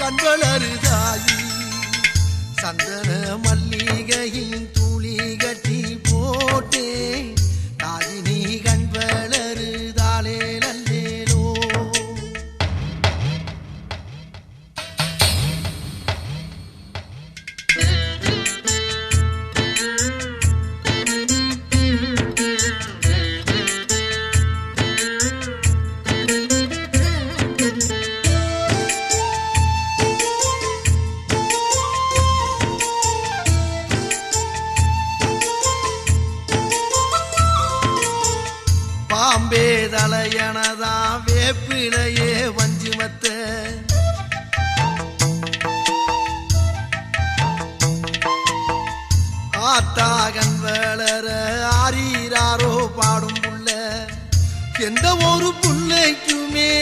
கண் வளருதாயி சந்தன மல்லிகையின் துளி கட்டி போட்டேன். வேப்பிலையே வஞ்சிமத்த ஆத்தாகன் வளர ஆரீராரோ பாடும் புள்ள. எந்த ஒரு பிள்ளைக்குமே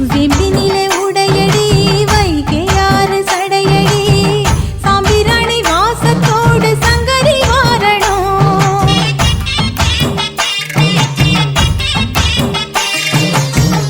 Zembin ile